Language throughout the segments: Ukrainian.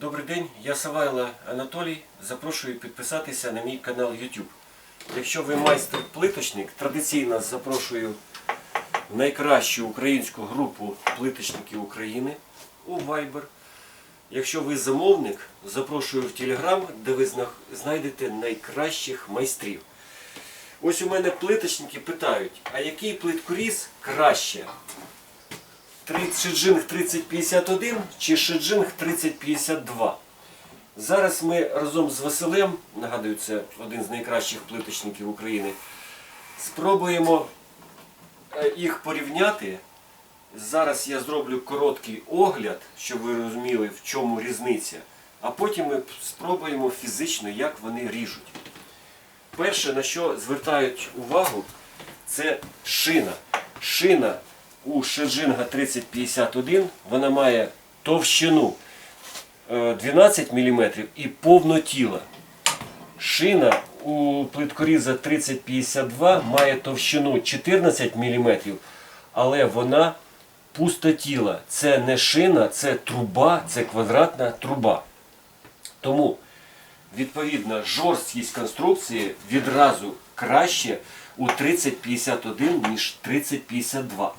Добрий день, я Савайло Анатолій. Запрошую підписатися на мій канал YouTube. Якщо ви майстер-плиточник, традиційно запрошую найкращу українську групу плиточників України у Viber. Якщо ви замовник, запрошую в Telegram, де ви знайдете найкращих майстрів. Ось у мене плиточники питають, а який плиткоріз краще? Шиджинг 3051 чи Шиджинг 3052. Зараз ми разом з Василем, нагадую, це один з найкращих плиточників України, спробуємо е, їх порівняти. Зараз я зроблю короткий огляд, щоб ви розуміли, в чому різниця. А потім ми спробуємо фізично, як вони ріжуть. Перше, на що звертають увагу, це шина. Шина у Шеджинга 3051 вона має товщину е, 12 мм і повно тіла. Шина у плиткоріза 3052 має товщину 14 мм, але вона пустотіла. Це не шина, це труба, це квадратна труба. Тому, відповідно, жорсткість конструкції відразу краще у 3051, ніж 3052.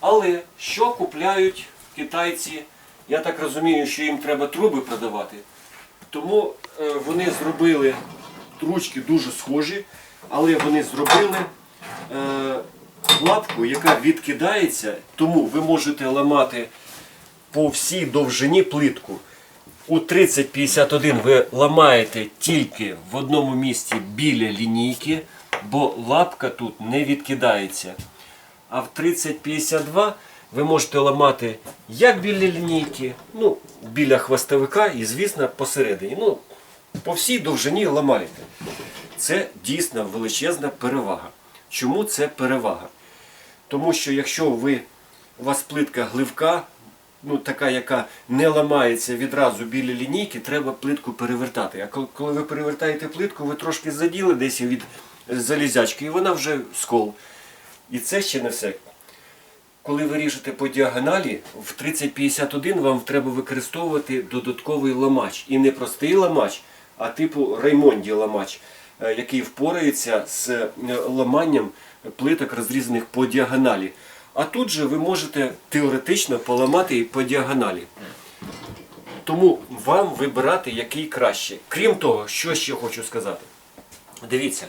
Але що купляють китайці? Я так розумію, що їм треба труби продавати. Тому е, вони зробили ручки дуже схожі, але вони зробили е, лапку, яка відкидається, тому ви можете ламати по всій довжині плитку. У 3051 ви ламаєте тільки в одному місці біля лінійки, бо лапка тут не відкидається. А в 3052 ви можете ламати як біля лінійки, ну, біля хвостовика і, звісно, посередині. Ну, по всій довжині ламаєте. Це дійсно величезна перевага. Чому це перевага? Тому що якщо ви, у вас плитка гливка, ну така, яка не ламається відразу біля лінійки, треба плитку перевертати. А коли- ви перевертаєте плитку, ви трошки заділи десь від залізячки, і вона вже скол. І це ще не все. Коли ви ріжете по діагоналі, в 3051 вам треба використовувати додатковий ламач. І не простий ламач, а типу Раймонді ламач, е, який впорається з е, ламанням плиток, розрізаних по діагоналі. А тут же ви можете теоретично поламати і по діагоналі. Тому вам вибирати, який краще. Крім того, що ще хочу сказати. Дивіться,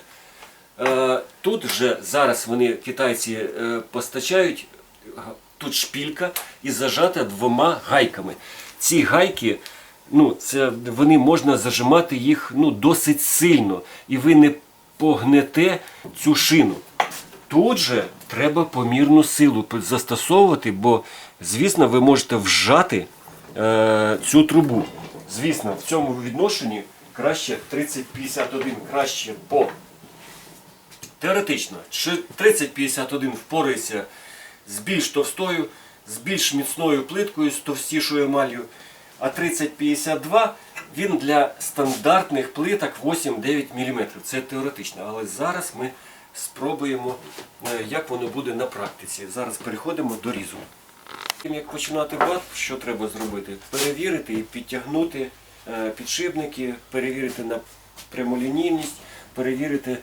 Тут вже зараз вони китайці е, постачають тут шпілька і зажата двома гайками. Ці гайки, ну, це вони можна зажимати їх ну, досить сильно, і ви не погнете цю шину. Тут же треба помірну силу застосовувати, бо, звісно, ви можете вжати е, цю трубу. Звісно, в цьому відношенні краще 30-51, краще по Теоретично, чи 3051 впорається з більш товстою, з більш міцною плиткою, з товстішою емаллю, а 3052 він для стандартних плиток 8-9 мм. Це теоретично. Але зараз ми спробуємо, е, як воно буде на практиці. Зараз переходимо до різу. Тим як починати бат, що треба зробити? Перевірити і підтягнути е, підшипники, перевірити на прямолінійність, перевірити,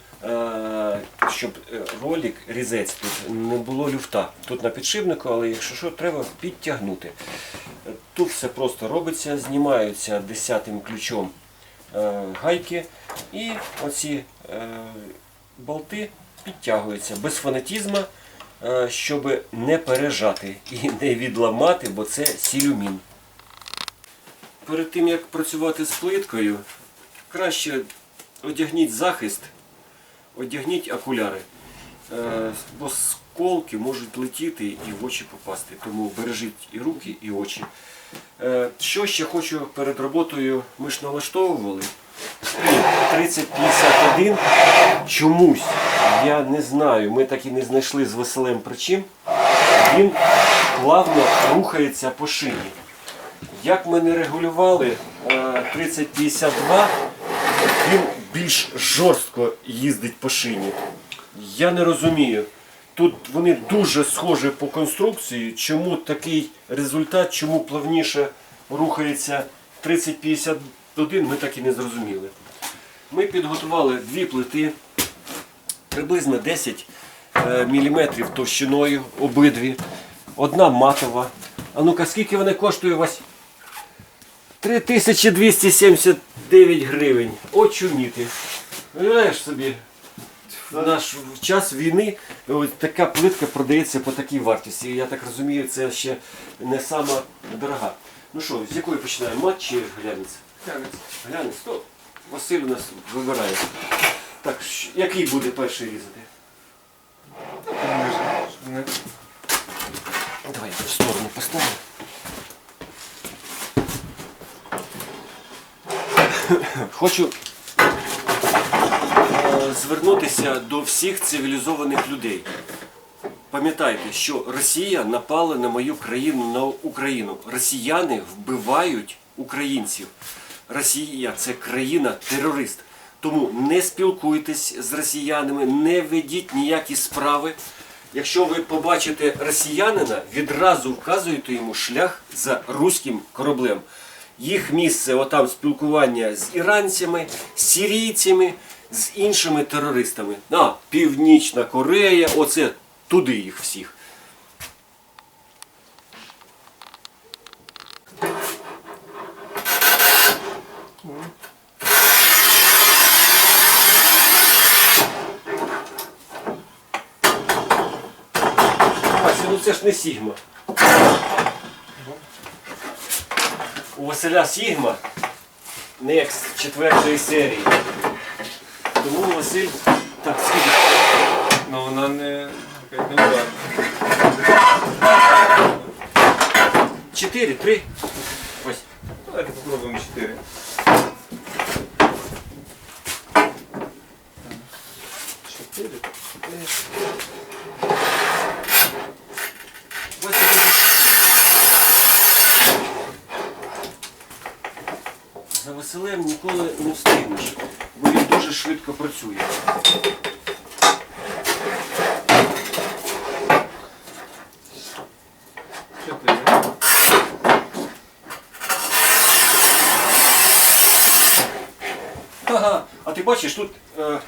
щоб е, ролик, різець тут не було люфта. Тут на підшипнику, але якщо що, треба підтягнути. Е, Тут все просто робиться, знімаються десятим ключом е, гайки і оці е, болти підтягуються без фанатізму, е, щоб не пережати і не відламати, бо це сілюмін. Перед тим як працювати з плиткою, краще одягніть захист, одягніть окуляри. Е, Бо сколки можуть летіти і в очі попасти. Тому бережіть і руки, і очі. Е, Що ще хочу перед роботою, ми ж налаштовували. 3051 чомусь, я не знаю, ми так і не знайшли з Василем причин, він плавно рухається по шині. Як ми не регулювали е, 3052, він більш жорстко їздить по шині. Я не розумію. Тут вони дуже схожі по конструкції, чому такий результат, чому плавніше рухається 3051 ми так і не зрозуміли. Ми підготували дві плити, приблизно 10 мм товщиною обидві. Одна матова. А ну-ка, скільки вони коштує Вась? 3279 гривень. Очуміти. Уявляєш собі, в наш час війни ось така плитка продається по такій вартості. Я так розумію, це ще не сама дорога. Ну що, з якої починаємо? Мат чи глянець? Глянець, то Василь у нас вибирає. Так, який буде перший різати? Давай я в сторону поставлю. Хочу е, звернутися до всіх цивілізованих людей. Пам'ятайте, що Росія напала на мою країну, на Україну. Росіяни вбивають українців. Росія це країна-терорист. Тому не спілкуйтесь з росіянами, не ведіть ніякі справи. Якщо ви побачите росіянина, відразу вказуєте йому шлях за руським кораблем. Їх місце отам спілкування з іранцями, з сирійцями, з іншими терористами. А, Північна Корея, оце туди їх всіх. Ну це ж не Сігма. Василя Сігма Next четвертої серії. Тому Василь. Так, скільки? Ну вона не не ударна. Чотири, три. Ось. Давайте попробуємо 4. Чотири. За Василем ніколи не встигнеш, бо він швидко працює. Ага, а ти бачиш, тут е,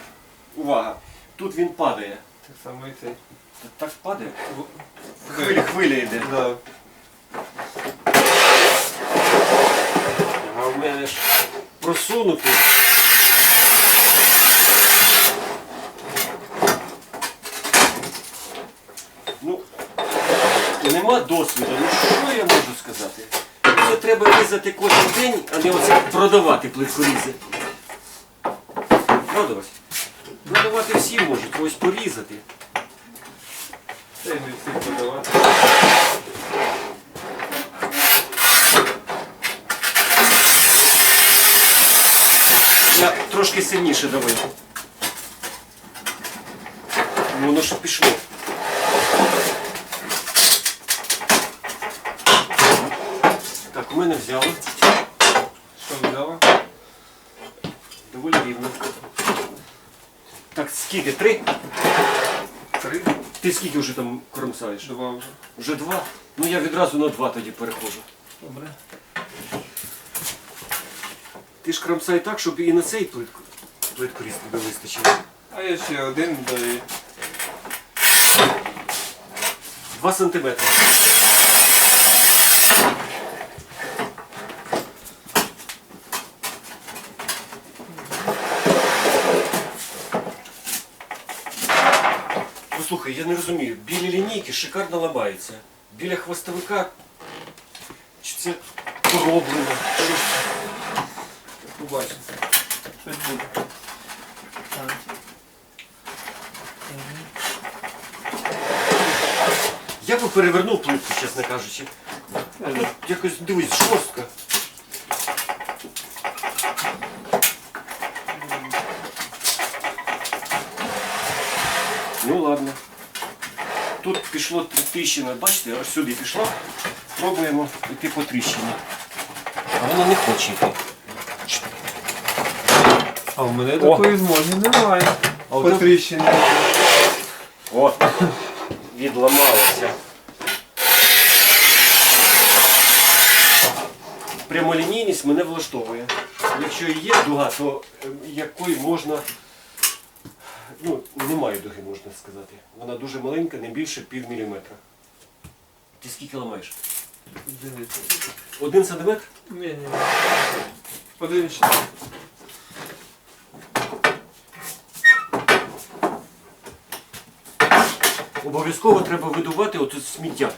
увага, тут він падає. Так само і цей. Та Так падає. Хвиля, хвиля йде. Да. А в мене ж просунути. Ну, нема досвіду. Ну що я можу сказати? Це треба різати кожен день, а не оце продавати плиткорізи. Правда Вась? Продавати всі можуть, ось порізати. Це не всіх подавати. Я трошки сильніше давив. Ну воно ж пішло. Так, у мене взяло. Що взяла? Доволі рівно. Так, скільки? Три? Три. Ти скільки вже там кромсаєш? Два вже. Вже два? Ну я відразу на два тоді переходжу. Добре. Ти ж кромсай так, щоб і на цей плитку, плитку різ тобі вистачило. А я ще один даю. Два сантиметри. Я не розумію, білі лінійки шикарно ламаються. Біля хвостовика чи це пороблено? Побачимо. Щось буде. Я би перевернув плитку, чесно кажучи. Тут якось дивись, жорстко. Ну ладно. Тут пішло тріщина, бачите, ось сюди пішло. Пробуємо йти по тріщині. А вона не хоче йти. А в мене О. такої змоги немає. А от Потріщини. О, відламалося. прямолінійність мене влаштовує. Якщо і є дуга, то е, якої можна. Ну, немає дуги, можна сказати. Вона дуже маленька, не більше пів міліметра. Ти скільки ламаєш? Дивіться. Один сантиметр? Ні, ні. Подивіться. Обов'язково треба видувати оце сміття.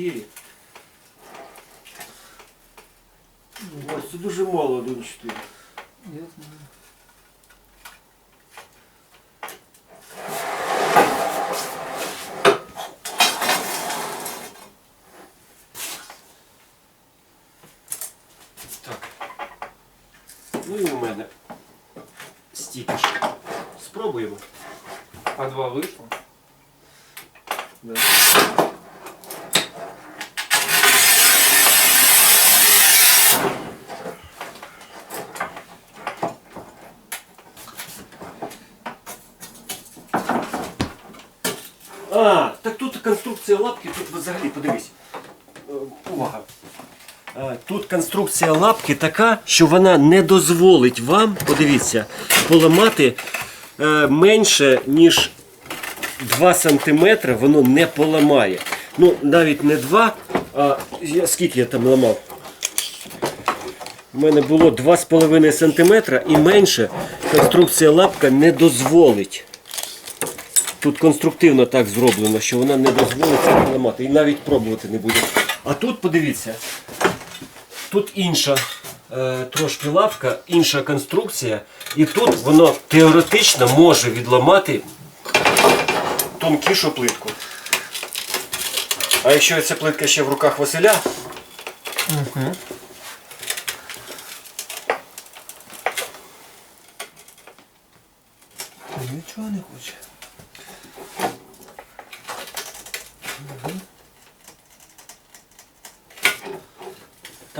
Один і чотири. Ось це дуже мало один і чотири. Я знаю. Так. Ну і у мене стільки ж. Спробуємо. А два вийшло? Да. А, так тут конструкція лапки, тут взагалі подивись. Е, Увага. Е, Тут конструкція лапки така, що вона не дозволить вам, подивіться, поламати е, менше, ніж 2 см, воно не поламає. Ну, навіть не 2, а я, скільки я там ламав? У мене було 2,5 см і менше конструкція лапка не дозволить. Тут конструктивно так зроблено, що вона не дозволить це і навіть пробувати не буде. А тут подивіться, тут інша е, трошки лапка, інша конструкція, і тут воно теоретично може відламати тонкішу плитку. А якщо ця плитка ще в руках Василя, Угу. Нічого не хоче.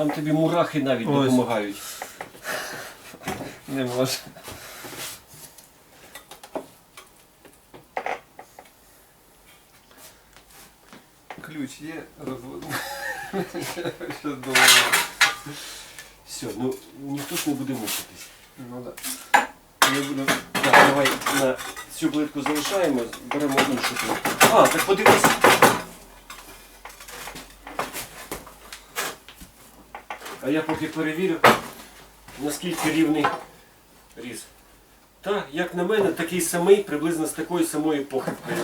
там тобі мурахи навіть Ось. допомагають. Не може. Ключ є, розвод. Все, ну ніхто ж не буде мучитись. Ну да. Не буду. Так, давай на цю плитку залишаємо, беремо іншу плитку. А, так подивись. А я поки перевірю, наскільки рівний різ. Так, як на мене, такий самий, приблизно з такою самою похибкою.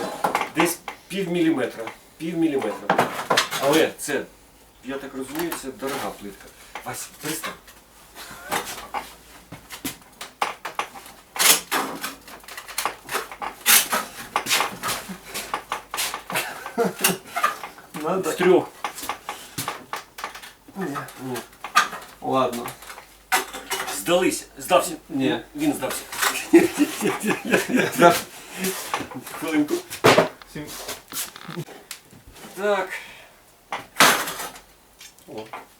Десь пів міліметра. Пів міліметра. Але це, я так розумію, це дорога плитка. Вась, пристав. Надо. З трьох. Ні. Ні. Ладно. Здались. Здався. Ні. Він здався. Да. Хвилинку. Сім. Так. О.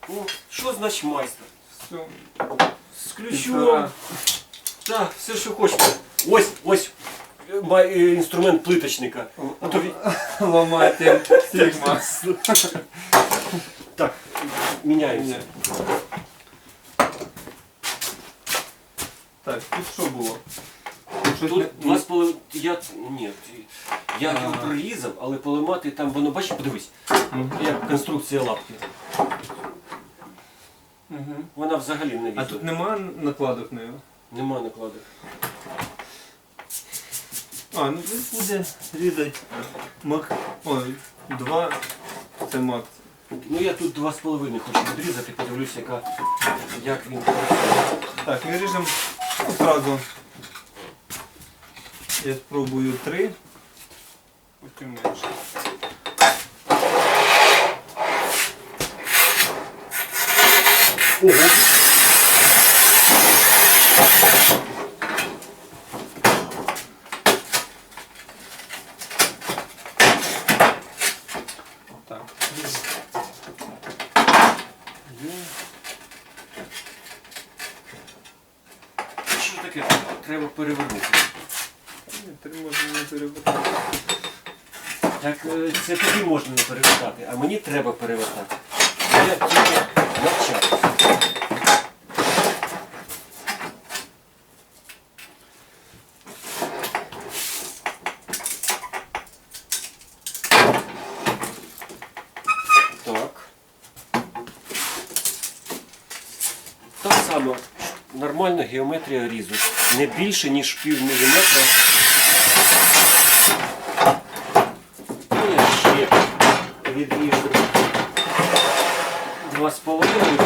Ну, що значить майстер? Все. З ключом. Півтора. Так, все, що хочете. Ось, ось е, май- е, інструмент плиточника. А то він... Сігма. Так, міняємося. Ні. Так, тут що було? Тут щось Тут не- два з половиною. Я. Ні. Я його прорізав, але поламати там воно, бачиш, подивись, як конструкція лапки. Мгм. Вона взагалі не А тут нема накладок на його? Нема накладок. А, ну тут буде різати мак. Ой, два. Це мак. Ну я тут два з половиною хочу відрізати, подивлюсь, яка, як він. Так, ми ріжемо одразу. Я спробую три. Потім менше. Ого! Так. Що таке? Треба перевернути. Ні, Три можна не перевертати. Так е, це тобі можна не перевертати, а мені треба перевертати. Я тільки навчаюся. Так. Так само нормальна різу. Не більше, ніж пів міліметра. І я ще відріжу два з половиною,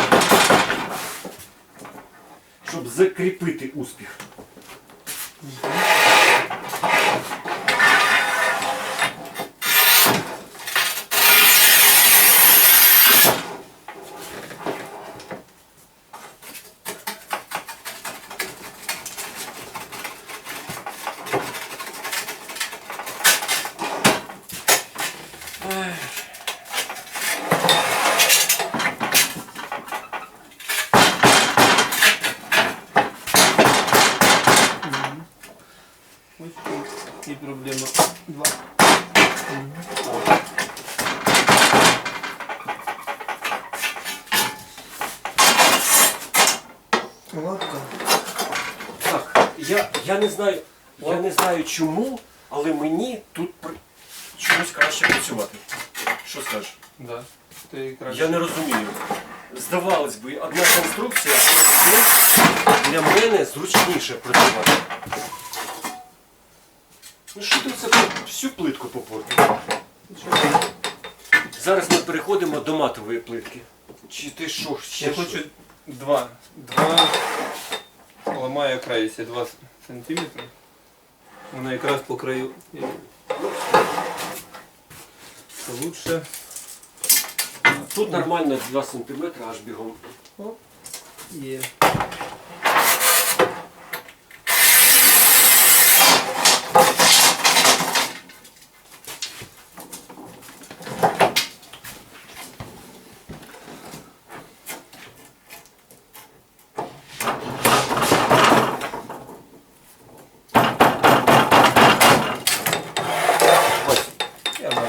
щоб закріпити успіх. Ось тут і проблема. Два. Ладно. Так, я, я не знаю, я не знаю чому, але мені тут при- чомусь краще працювати. Що скажеш? Да. Ти краще. Я не розумію. Здавалось би, одна конструкція, але для мене зручніше працювати. Ну що ти це всю плитку попортив? Зараз ми переходимо до матової плитки. Чи ти що ще? Я що? хочу два. Два. Ламаю край, якщо 2 сантиметри. Вона якраз по краю. Лучше. Тут нормально 2 см аж бігом. Є. Ось. Я бачу.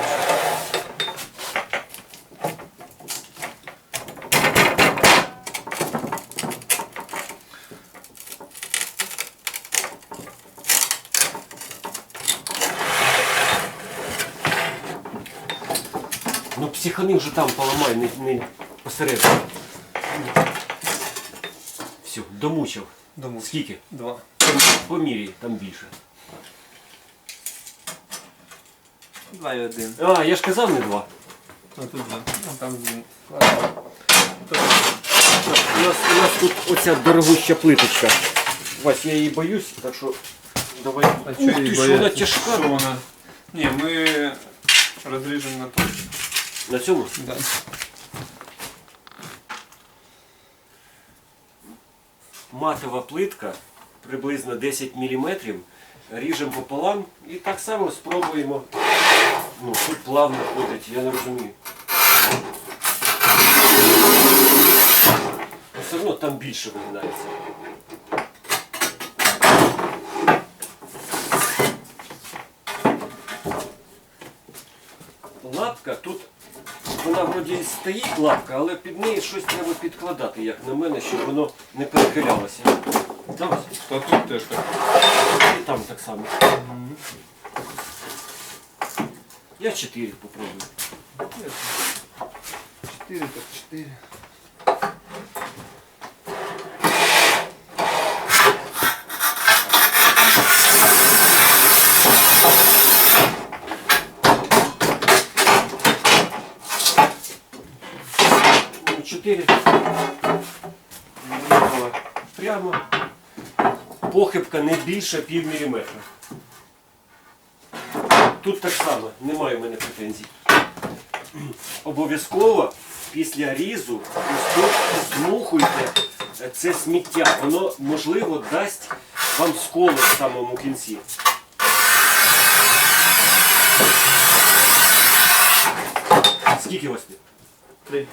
Психани вже там поламай, не, не посередині. Все, домучив. Дому. Скільки? Два. По мірі, там більше. Два і один. А, я ж казав не два. А тут два. А там один. У нас, у нас тут оця дорогуща плиточка. Вась, я її боюсь, так що давай. А Ух ти, що вона тяжка. Що вона? Ні, ми розріжемо на то. На цьому? Да. Матова плитка, приблизно 10 мм. Ріжемо пополам і так само спробуємо. Ну, тут плавно ходить, я не розумію. Все одно там більше вигинається. Лапка тут, вона вроді стоїть лапка, але під неї щось треба підкладати, як на мене, щоб воно не перехилялося. Там, Та тут теж так. і там так само. Я 4 попробую. Чотири так чотири. Ну, 4. Виїхала прямо. Похибка не більше пів міліметра. Тут так само, немає в мене претензій. Обов'язково після різу змухуйте це сміття. Воно, можливо, дасть вам сколи в самому кінці. Скільки ось? тут? Три.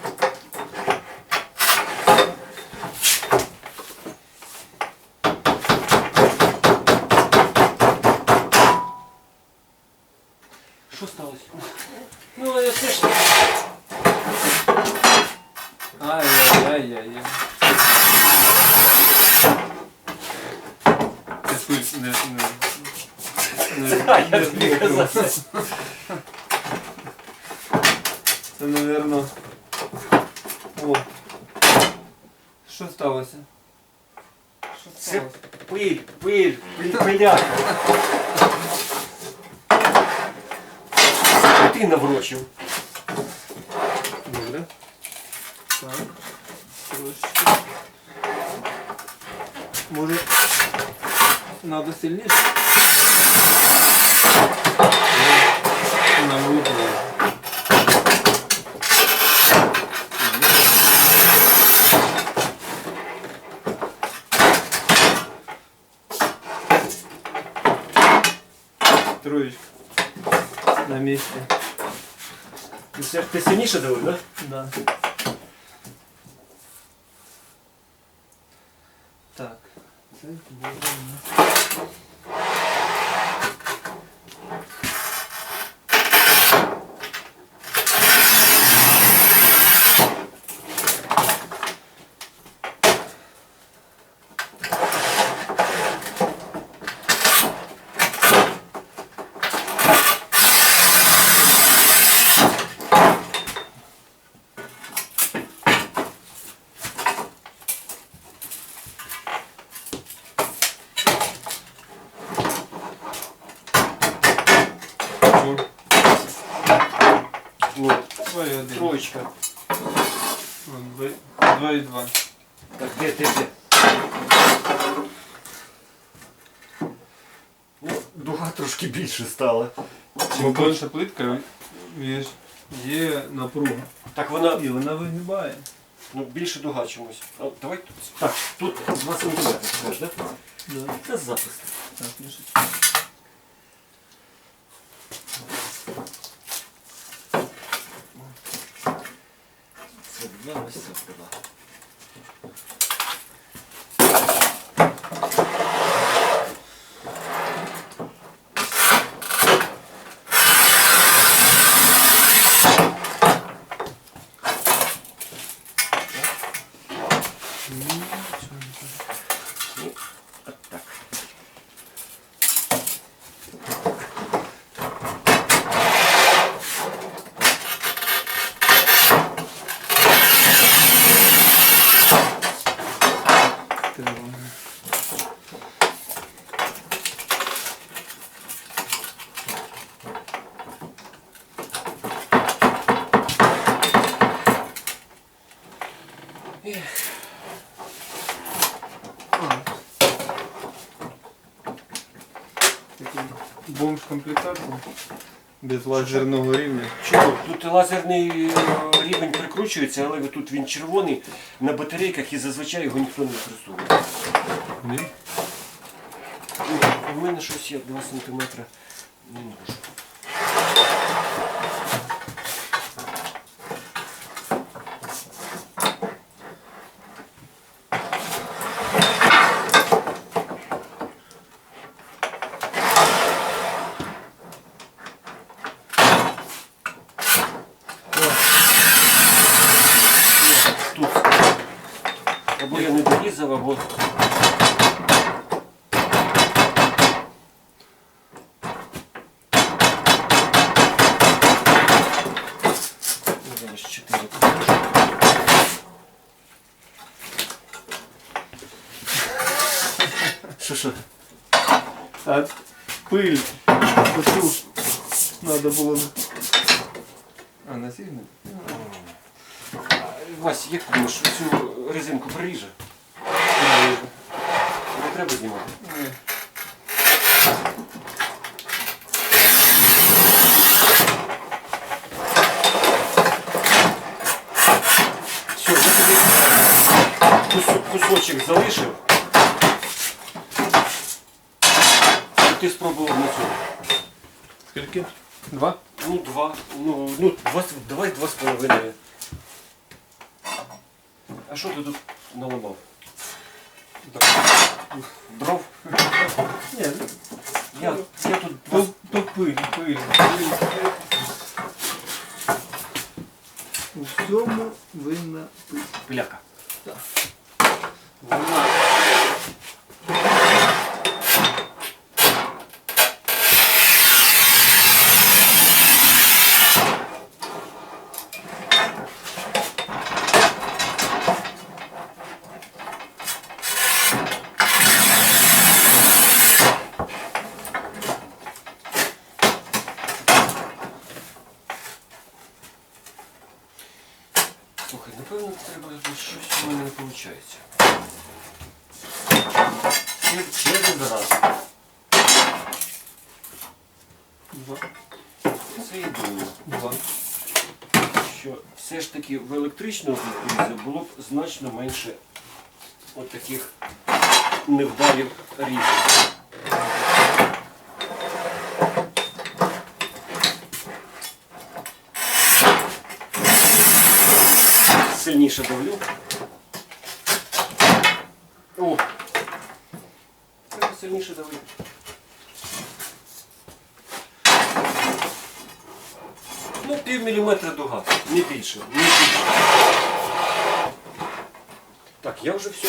Сталося? Ну, я теж. Ай-яй-яй-яй. Це пиль не... не... не- не Це, напевно... О. Що сталося? Що Це сталося? пиль, пиль, пиль, пиляк. Ти наврочив. Добре. Так. Трошечки. Може? Нам випало. Троечка. На месте. Ти, все- ти сильніше давив, так? Да. Так. Це було Ну, два і два. Так, де, де, де? Ну, дуга трошки більше стала. Чим більша плитка, є, є напруга. Так вона І вона вигибає. ну, більше дуга чомусь. А, давай тут. Так, тут 2 см, теж, так? Да. Це запис. Так, мішечки. Це два, ось це два. Ну, от так. Треба. А. Такий Бомж комплектація. Без лазерного рівня. Чого? Тут лазерний е, рівень прикручується, але тут він червоний на батарейках і зазвичай його ніхто не використовує. Ні, У мене щось є 2 см. Не можу. Тут або я не дорізав, або Зараз чотири покажу. Що що? А пыль. Оцю надо було. А, насильно? Вась, як думаєш, цю резинку приріже? Не треба знімати. Ні. Все, я тобі кусок, кусочок залишив. Ти спробував на цьому. Скільки? Два? Ну, два. Ну, ну два, давай два з половиною. А що ти тут наламав? Дров? Нет, ну, я, я тут... То, то пиль, пиль, пиль. У всьому винна пыль. Пляка. В електричному відповіді було б значно менше от таких невдалів різів. Сильніше давлю. О! Сильніше давлю. Ну, пів міліметра дуга, не більше, не більше. Так, я вже все.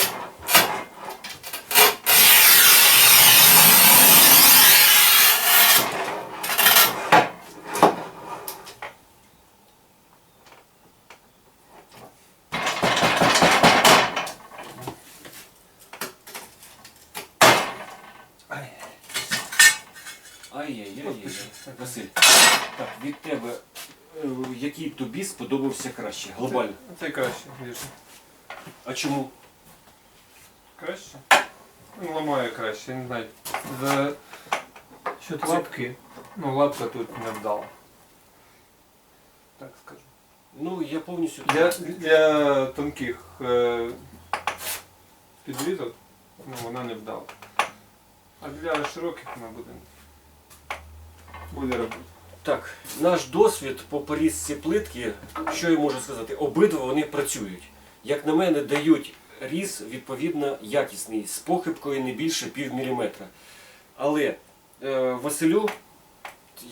Ай. Ай-яй-яй. Василь, так, від тебе, е, який тобі сподобався краще, глобально. Це, це краще, більше. А чому? Краще? Ну, ламаю краще, я не знаю. За счет лапки. Ну, лапка тут не вдала. Так скажу. Ну, я повністю. Для, для тонких е, підрізок ну, вона не вдала. А для широких вона буде, буде робити. Так, наш досвід по порізці плитки, що я можу сказати, обидва вони працюють. Як на мене, дають різ відповідно якісний, з похибкою не більше пів міліметра. Але е, Василю,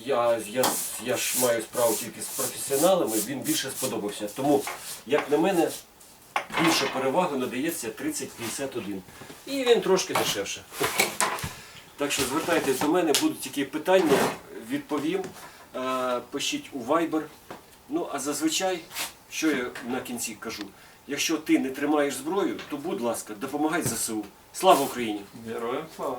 я, я, я ж маю справу тільки з професіоналами, він більше сподобався. Тому, як на мене, більше переваги надається 3051. І він трошки дешевше. Так що звертайтесь до мене, будуть які питання, відповім. Е, Пишіть у Viber. Ну, а зазвичай, що я на кінці кажу, якщо ти не тримаєш зброю, то будь ласка, допомагай ЗСУ. Слава Україні! Героям слава!